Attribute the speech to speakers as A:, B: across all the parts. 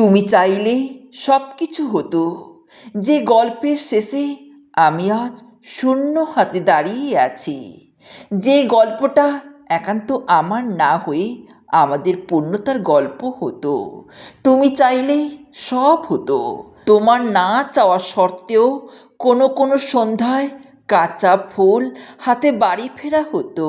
A: তুমি চাইলে সব কিছু হতো। যে গল্পের শেষে আমি আজ শূন্য হাতে দাঁড়িয়ে আছি। যে গল্পটা একান্ত আমার না হয়ে আমাদের পূর্ণতার গল্প হতো। তুমি চাইলেই সব হতো। তোমার না চাওয়া সত্ত্বেও কোনো কোনো সন্ধ্যায় কাঁচা ফুল হাতে বাড়ি ফেরা হতো।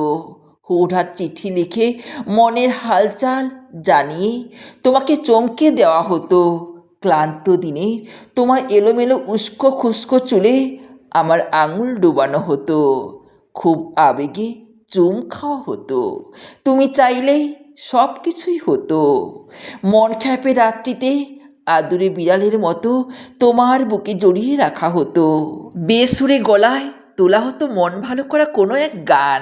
A: হুড়হাট চিঠি লিখে মনের হালচাল জানিয়ে তোমাকে চমকে দেওয়া হতো। ক্লান্ত দিনে তোমার এলোমেলো উস্কো খুস্কো চুলে আমার আঙুল ডুবানো হতো। খুব আবেগে চুম খাওয়া হতো। তুমি চাইলেই সব কিছুই হতো। মন খ্যাপে রাত্রিতে আদুরে বিড়ালের মতো তোমার বুকে জড়িয়ে রাখা হতো। বেসুরে গলায় তোলা হতো মন ভালো করা কোনো এক গান।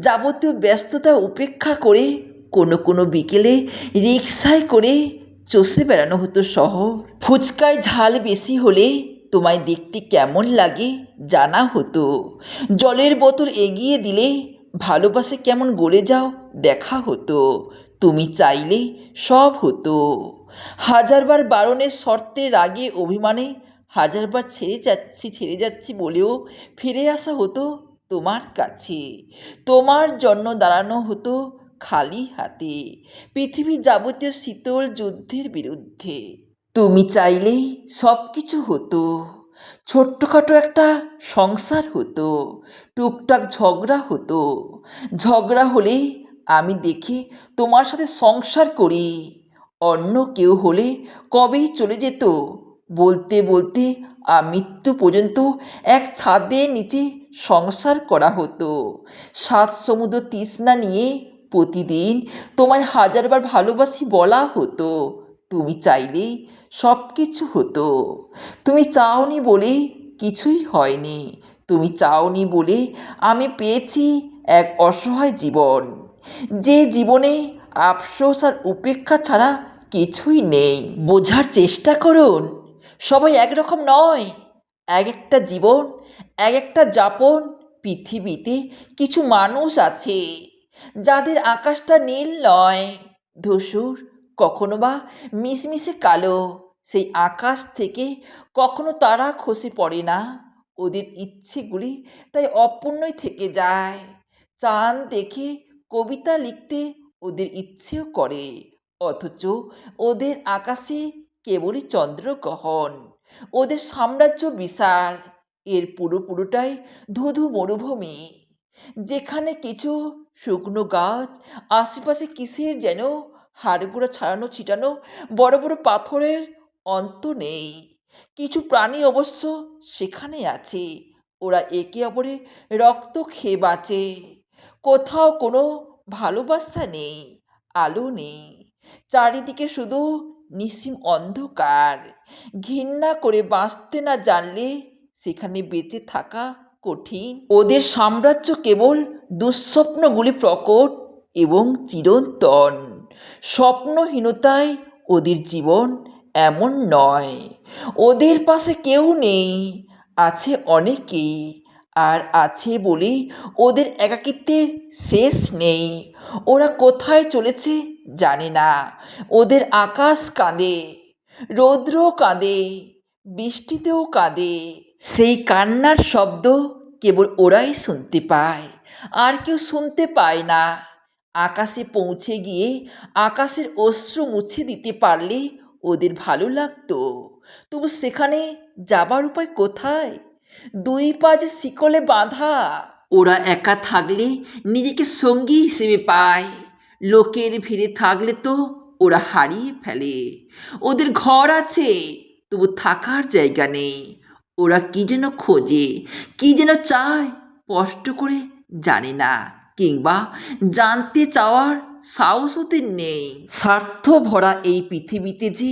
A: যাবতীয় ব্যস্ততা উপেক্ষা করে কোনো কোনো বিকেলে রিক্সায় করে চষে বেড়ানো হতো শহর। ফুচকায় ঝাল বেশি হলে তোমায় দেখতে কেমন লাগে জানা হতো। জলের বোতল এগিয়ে দিলে ভালোবাসে কেমন গলে যাও দেখা হতো। তুমি চাইলে সব হতো। হাজারবার বারণের শর্তে রাগে অভিমানে হাজারবার ছেড়ে যাচ্ছি ছেড়ে যাচ্ছি বলেও ফিরে আসা হতো তোমার কাছে। তোমার জন্য দাঁড়ানো হতো খালি হাতে। পৃথিবীর যাবতীয় শীতল যুদ্ধের বিরুদ্ধে। তুমি চাইলেই সব কিছু হতো। ছোট্টখাটো একটা সংসার হতো। টুকটাক ঝগড়া হতো। ঝগড়া হলেই আমি দেখি তোমার সাথে সংসার করি। অন্য কেউ হলে কবেই চলে যেত? বলতে বলতে আর মৃত্যু পর্যন্ত এক ছাদের নিচে সংসার করা হতো। সাত সমুদ্র তৃষ্ণা নিয়ে প্রতিদিন তোমায় হাজারবার ভালোবাসি বলা হতো। তুমি চাইলেই সব কিছু হতো। তুমি চাওনি বলে কিছুই হয়নি। তুমি চাওনি বলে আমি পেয়েছি এক অসহায় জীবন। যে জীবনে আফসোস আর উপেক্ষা ছাড়া কিছুই নেই। বোঝার চেষ্টা করুন। সবাই একরকম নয়। এক একটা জীবন এক একটা যাপন। পৃথিবীতে কিছু মানুষ আছে। যাদের আকাশটা নীল নয়, ধূসর, কখনো বা মিশমিশে কালো, সেই আকাশ থেকে কখনো তারা খসে পড়ে না। ওদের ইচ্ছেগুলি তাই অপূর্ণই থেকে যায়। চাঁদ দেখে কবিতা লিখতে ওদের ইচ্ছেও করে, অথচ ওদের আকাশে কেবলই চন্দ্রগ্রহণ। ওদের সাম্রাজ্য বিশাল, এর পুরো পুরোটাই ধুধু মরুভূমি। যেখানে কিছু শুকনো গাছ, আশেপাশে কিসের যেন? হাড়গুঁড়ো ছাড়ানো, ছিটানো, বড় বড় পাথরের অন্ত নেই। কিছু প্রাণী অবশ্য সেখানে আছে। ওরা একে অপরে রক্ত খেয়ে বাঁচে। কোথাও কোনো ভালোবাসা নেই, আলো নেই। চারিদিকে শুধু নিসীম অন্ধকার। ঘৃণা করে বাঁচতে না জানলে সেখানে বেঁচে থাকা কঠিন। ওদের সাম্রাজ্য কেবল দুঃস্বপ্নগুলি প্রকট এবং চিরন্তন। স্বপ্নহীনতায় ওদের জীবন এমন নয়। ওদের পাশে কেউ নেই, আছে অনেকেই, আর আছে বলেই ওদের একাকিত্বের শেষ নেই। ওরা কোথায় চলেছে জানে না। ওদের আকাশ কাঁদে রৌদ্র কাঁদে, বৃষ্টিতেও কাঁদে। সেই কান্নার শব্দ কেবল ওরাই শুনতে পায়। আর কেউ শুনতে পায় না। আকাশে পৌঁছে গিয়ে আকাশের অশ্রু মুছে দিতে পারলে ওদের ভালো লাগতো। তবু সেখানে যাবার উপায় কোথায়? দুই পা যে শিকলে বাঁধা, ওরা একা থাকলে নিজেকে সঙ্গী হিসেবে পায়। লোকের ভিড়ে থাকলে তো ওরা হারিয়ে ফেলে। ওদের ঘর আছে, তবু থাকার জায়গা নেই। ওরা কি যেন খোঁজে, কি যেন চায় স্পষ্ট করে জানে না, কিংবা জানতে চাওয়ার সাহস ওদের নেই। স্বার্থ ভরা এই পৃথিবীতে যে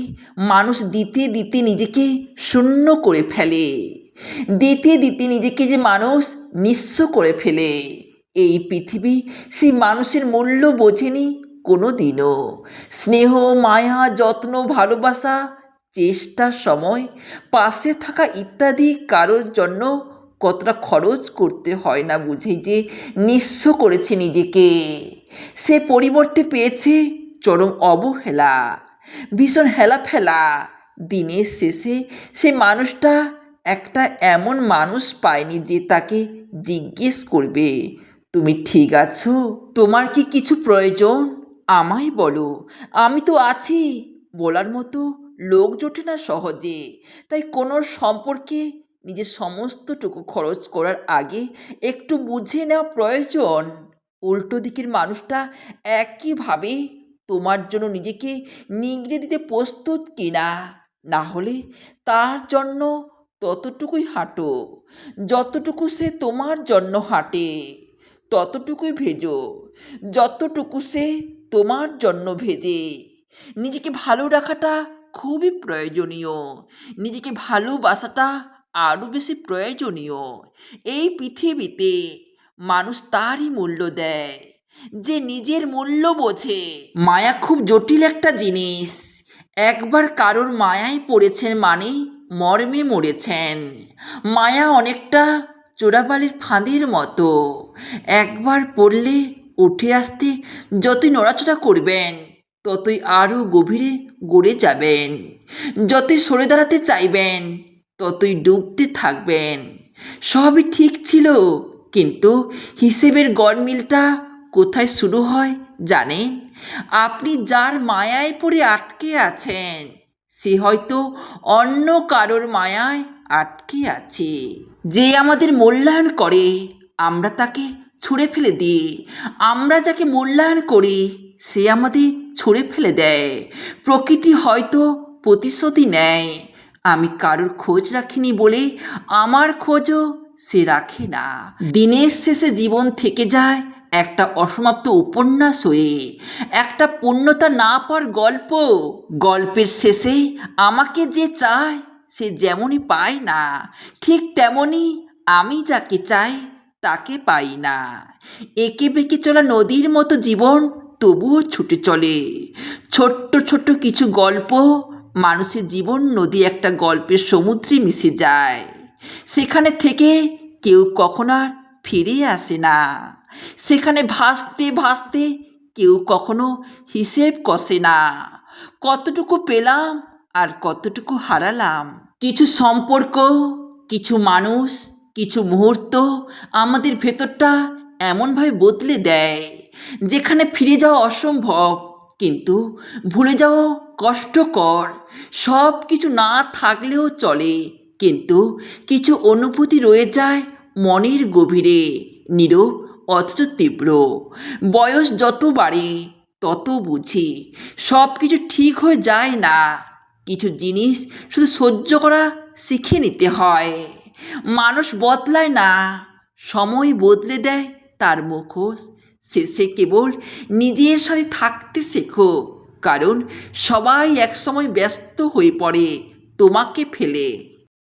A: মানুষ দিতে দিতে নিজেকে শূন্য করে ফেলে, দিতে দিতে নিজেকে যে মানুষ নিঃস্ব করে ফেলে, এই পৃথিবী সেই মানুষের মূল্য বোঝেনি কোনো দিনও স্নেহ, মায়া, যত্ন, ভালোবাসা, চেষ্টার সময়, পাশে থাকা ইত্যাদি কারোর জন্য কতটা খরচ করতে হয় না বুঝেই যে নিঃস্ব করেছে নিজেকে। সে পরিবর্তে পেয়েছে চরম অবহেলা, ভীষণ হেলাফেলা। দিনের শেষে সে মানুষটা একটা এমন মানুষ পায়নি যে তাকে জিজ্ঞেস করবে, তুমি ঠিক আছো? তোমার কি কিছু প্রয়োজন? আমায় বলো, আমি তো আছি। বলার মতো লোক জোটে না সহজে, তাই কোনো সম্পর্কে নিজের সমস্তটুকু খরচ করার আগে একটু বুঝে নেওয়া প্রয়োজন। উল্টো দিকের মানুষটা একইভাবে তোমার জন্য নিজেকে নিগড়ে দিতে প্রস্তুত কিনা? না হলে তার জন্য ততটুকুই হাঁটো। যতটুকু সে তোমার জন্য হাঁটে, ততটুকুই ভেজো। যতটুকু সে তোমার জন্য ভেজে। নিজেকে ভালো রাখাটা খুবই প্রয়োজনীয়। নিজেকে ভালোবাসাটা আরও বেশি প্রয়োজনীয়। এই পৃথিবীতে মানুষ তারই মূল্য দেয়, যে নিজের মূল্য বোঝে। মায়া খুব জটিল একটা জিনিস। একবার কারোর মায়ায় পড়েছেন মানে মর্মে মরেছেন। মায়া অনেকটা চোরাবালির ফাঁদের মতো। একবার পড়লে উঠে আসতে যতই নড়াচড়া করবেন, ততই আরও গভীরে গড়ে যাবেন। যতই সরে দাঁড়াতে চাইবেন ততই ডুবতে থাকবেন। সবই ঠিক ছিল, কিন্তু হিসেবের গড়মিলটা কোথায় শুরু হয় জানেন? আপনি যার মায়ায় পড়ে আটকে আছেন, সে হয়তো অন্য কারোর মায়ায় আটকে আছে। যে আমাদের মূল্যায়ন করে, আমরা তাকে ছুঁড়ে ফেলে দিই। আমরা যাকে মূল্যায়ন করি, সে আমাদের ছুঁড়ে ফেলে দেয়। প্রকৃতি হয়তো প্রতিশোধই নেয়। আমি কারোর খোঁজ রাখিনি বলে আমার খোঁজও সে রাখে না। দিনের শেষে জীবন থেকে যায় একটা অসমাপ্ত উপন্যাস হয়ে। একটা পূর্ণতা না পার গল্প। গল্পের শেষে আমাকে যে চায়, সে যেমনই পায় না। ঠিক তেমনই আমি যাকে চাই, তাকে পাই না। একে বেঁকে চলা নদীর মতো জীবন তবুও ছুটে চলে। ছোট্ট ছোট্ট কিছু গল্প মানুষের জীবন নদী একটা গল্পের সমুদ্রে মিশে যায়। সেখানে থেকে কেউ কখনো আর ফিরে আসে না। সেখানে ভাসতে ভাসতে কেউ কখনো হিসেব কষে না। কতটুকু পেলাম আর কতটুকু হারালাম। কিছু সম্পর্ক, কিছু মানুষ, কিছু মুহূর্ত আমাদের ভেতরটা এমনভাবে বদলে দেয়, যেখানে ফিরে যাওয়া অসম্ভব। কিন্তু ভুলে যাওয়া কষ্টকর। সব কিছু না থাকলেও চলে, কিন্তু কিছু অনুভূতি রয়ে যায় মনের গভীরে, নীরব অথচ তীব্র। বয়স যত বাড়ে, তত বুঝি সব কিছু ঠিক হয়ে যায় না। কিছু জিনিস শুধু সহ্য করা শিখে নিতে হয়। মানুষ বদলায় না, সময় বদলে দেয় তার মুখোশ শেষে কেবল নিজের সাথে থাকতে শেখো কারণ সবাই একসময় ব্যস্ত হয়ে পড়ে তোমাকে ফেলে।